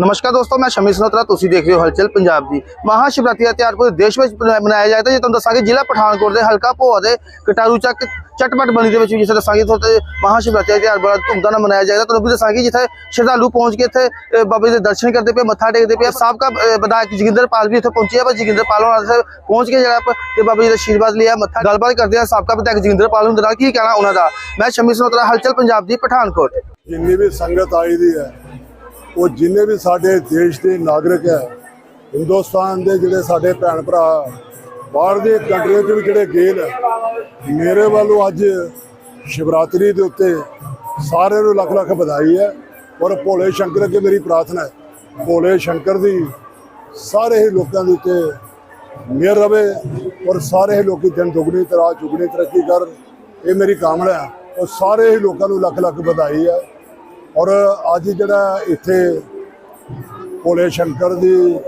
ਨਮਸਕਾਰ ਦੋਸਤੋ ਮੈਂ ਸ਼ਮੀ ਸਨੋਤਰਾ ਤੁਸੀਂ ਦੇਖ ਰਹੇ ਹੋ ਹਲਚਲ ਪੰਜਾਬ ਦੀ ਮਹਾ ਸ਼ਿਵਰਾਤਰੀ ਦਾ ਤਿਉਹਾਰ ਪੂਰੇ ਦੇਸ਼ ਵਿੱਚ ਮਨਾਇਆ ਜਾਂਦਾ ਜੇ ਤੁਹਾਨੂੰ ਦੱਸਾਂਗੇ ਜ਼ਿਲ੍ਹਾ ਪਠਾਨਕੋਟ ਦੇ ਹਲਕਾ ਭੋਆ ਦੇ ਕਟਾਰੂ ਚੱਕ ਚਟਪਟ ਬਣੀ ਦੇ ਵਿੱਚ ਵੀ ਜਿੱਥੇ ਦੱਸਾਂਗੇ ਇੱਥੇ ਮਹਾ ਸ਼ਿਵਰਾਤਰੀ ਦਾ ਤਿਉਹਾਰ ਬੜਾ ਧੂਮਧਾਮ ਨਾਲ ਮਨਾਇਆ ਜਾਏਗਾ। ਤੁਹਾਨੂੰ ਵੀ ਦੱਸਾਂਗੇ ਜਿੱਥੇ ਸ਼ਰਧਾਲੂ ਪਹੁੰਚ ਕੇ ਇੱਥੇ ਅ, ਬਾਬਾ ਜੀ ਦੇ ਦਰਸ਼ਨ ਕਰਦੇ ਪਏ ਮੱਥਾ ਟੇਕਦੇ ਪਏ। ਸਾਬਕਾ ਵਿਧਾਇਕ ਜੋਗਿੰਦਰ ਪਾਲ ਵੀ ਇੱਥੇ ਪਹੁੰਚੇ ਆ। ਪਰ ਜੋਗਿੰਦਰ ਪਾਲ ਹੋਣਾ ਪਹੁੰਚ ਕੇ ਜਿਹੜਾ ਤੇ ਬਾਬਾ ਜੀ ਦਾ ਆਸ਼ੀਰਵਾਦ ਲਿਆ ਮੱਥਾ ਗੱਲਬਾਤ ਕਰਦੇ ਆ। ਸਾਬਕਾ ਵਿਧਾਇਕ ਜੋਗਿੰਦਰ ਪਾਲ ਹੁੰਦੇ ਨਾਲ ਕੀ ਕਹਿਣਾ ਉਹਨਾਂ ਦਾ। ਮੈਂ ਸ਼ਮੀ ਸਨੋਤਰਾ ਹਲਚਲ ਪੰਜਾਬ ਦੀ ਪਠਾਨਕੋਟ। ਜਿੰਨੀ ਵੀ ਸੰਗਤ ਆਈ ਦੀ ਹੈ ਉਹ ਜਿੰਨੇ ਵੀ ਸਾਡੇ ਦੇਸ਼ ਦੇ ਨਾਗਰਿਕ ਹੈ, ਹਿੰਦੁਸਤਾਨ ਦੇ ਜਿਹੜੇ ਸਾਡੇ ਭੈਣ ਭਰਾ, ਬਾਹਰ ਦੇ ਕੰਟਰੀਆਂ 'ਚ ਵੀ ਜਿਹੜੇ ਗਏ ਨੇ, ਮੇਰੇ ਵੱਲੋਂ ਅੱਜ ਸ਼ਿਵਰਾਤਰੀ ਦੇ ਉੱਤੇ ਸਾਰਿਆਂ ਨੂੰ ਲੱਖ ਲੱਖ ਵਧਾਈ ਹੈ ਔਰ ਭੋਲੇ ਸ਼ੰਕਰ ਅੱਗੇ ਮੇਰੀ ਪ੍ਰਾਰਥਨਾ ਹੈ, ਭੋਲੇ ਸ਼ੰਕਰ ਦੀ ਸਾਰੇ ਹੀ ਲੋਕਾਂ ਦੇ ਉੱਤੇ ਮਿਹਰ ਰਵੇ ਔਰ ਸਾਰੇ ਹੀ ਲੋਕੀ ਦਿਨ ਦੁਗਣੀ ਤੇ ਰਾਤ ਚੁਗਣੀ ਤਰੱਕੀ ਕਰਨ, ਇਹ ਮੇਰੀ ਕਾਮਨਾ ਹੈ। ਔਰ ਸਾਰੇ ਹੀ ਲੋਕਾਂ ਨੂੰ ਲੱਖ ਲੱਖ ਵਧਾਈ ਹੈ। ਔਰ ਅੱਜ ਜਿਹੜਾ ਇੱਥੇ ਭੋਲੇ ਸ਼ੰਕਰ ਦੀ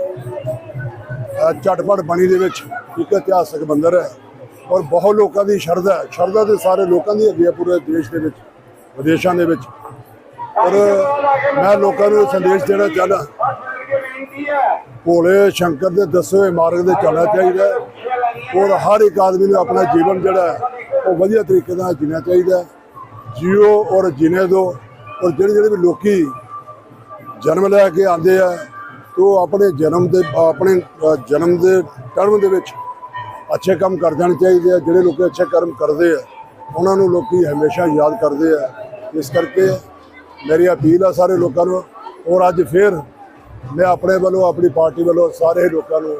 ਝਟਪਟ ਬਣੀ ਦੇ ਵਿੱਚ ਇੱਕ ਇਤਿਹਾਸਕ ਮੰਦਰ ਹੈ ਔਰ ਬਹੁਤ ਲੋਕਾਂ ਦੀ ਸ਼ਰਧਾ ਹੈ। ਸ਼ਰਧਾ ਤੇ ਸਾਰੇ ਲੋਕਾਂ ਦੀ ਹੈਗੀ ਹੈ ਪੂਰੇ ਦੇਸ਼ ਦੇ ਵਿੱਚ, ਵਿਦੇਸ਼ਾਂ ਦੇ ਵਿੱਚ। ਔਰ ਮੈਂ ਲੋਕਾਂ ਨੂੰ ਇਹ ਸੰਦੇਸ਼ ਦੇਣਾ ਚਾਹਦਾ ਭੋਲੇ ਸ਼ੰਕਰ ਦੇ ਦੱਸੇ ਹੋਏ ਮਾਰਗ ਤੇ ਚੱਲਣਾ ਚਾਹੀਦਾ ਔਰ ਹਰ ਇੱਕ ਆਦਮੀ ਨੂੰ ਆਪਣਾ ਜੀਵਨ ਜਿਹੜਾ ਉਹ ਵਧੀਆ ਤਰੀਕੇ ਨਾਲ ਜੀਣਾ ਚਾਹੀਦਾ ਹੈ। ਔਰ ਜੀਣੇ ਦੋ। ਔਰ ਜਿਹੜੇ ਜਿਹੜੇ ਵੀ ਲੋਕੀ ਜਨਮ ਲੈ ਕੇ ਆਉਂਦੇ ਆ ਉਹ ਆਪਣੇ ਜਨਮ ਦੇ, ਆਪਣੇ ਜਨਮ ਦੇ ਟਰਮ ਦੇ ਵਿੱਚ ਅੱਛੇ ਕੰਮ ਕਰ ਜਾਣੇ ਚਾਹੀਦੇ ਆ। ਜਿਹੜੇ ਲੋਕ ਅੱਛੇ ਕਰਮ ਕਰਦੇ ਆ, ਉਹਨਾਂ ਨੂੰ ਲੋਕੀ ਹਮੇਸ਼ਾ ਯਾਦ ਕਰਦੇ ਆ। ਇਸ ਕਰਕੇ ਮੇਰੀ ਅਪੀਲ ਆ ਸਾਰੇ ਲੋਕਾਂ ਨੂੰ, ਔਰ ਅੱਜ ਫੇਰ ਮੈਂ ਆਪਣੇ ਵੱਲੋਂ, ਆਪਣੀ ਪਾਰਟੀ ਵੱਲੋਂ ਸਾਰੇ ਲੋਕਾਂ ਨੂੰ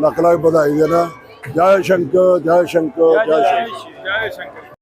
ਲੱਖ ਲੱਖ ਵਧਾਈ ਦੇਣਾ। ਜੈ ਸ਼ੰਕਰ ਜੈ ਸ਼ੰਕਰ ਜੈ ਸ਼ੰਕਰ। ਜੈ ਸ਼ੰਕਰ।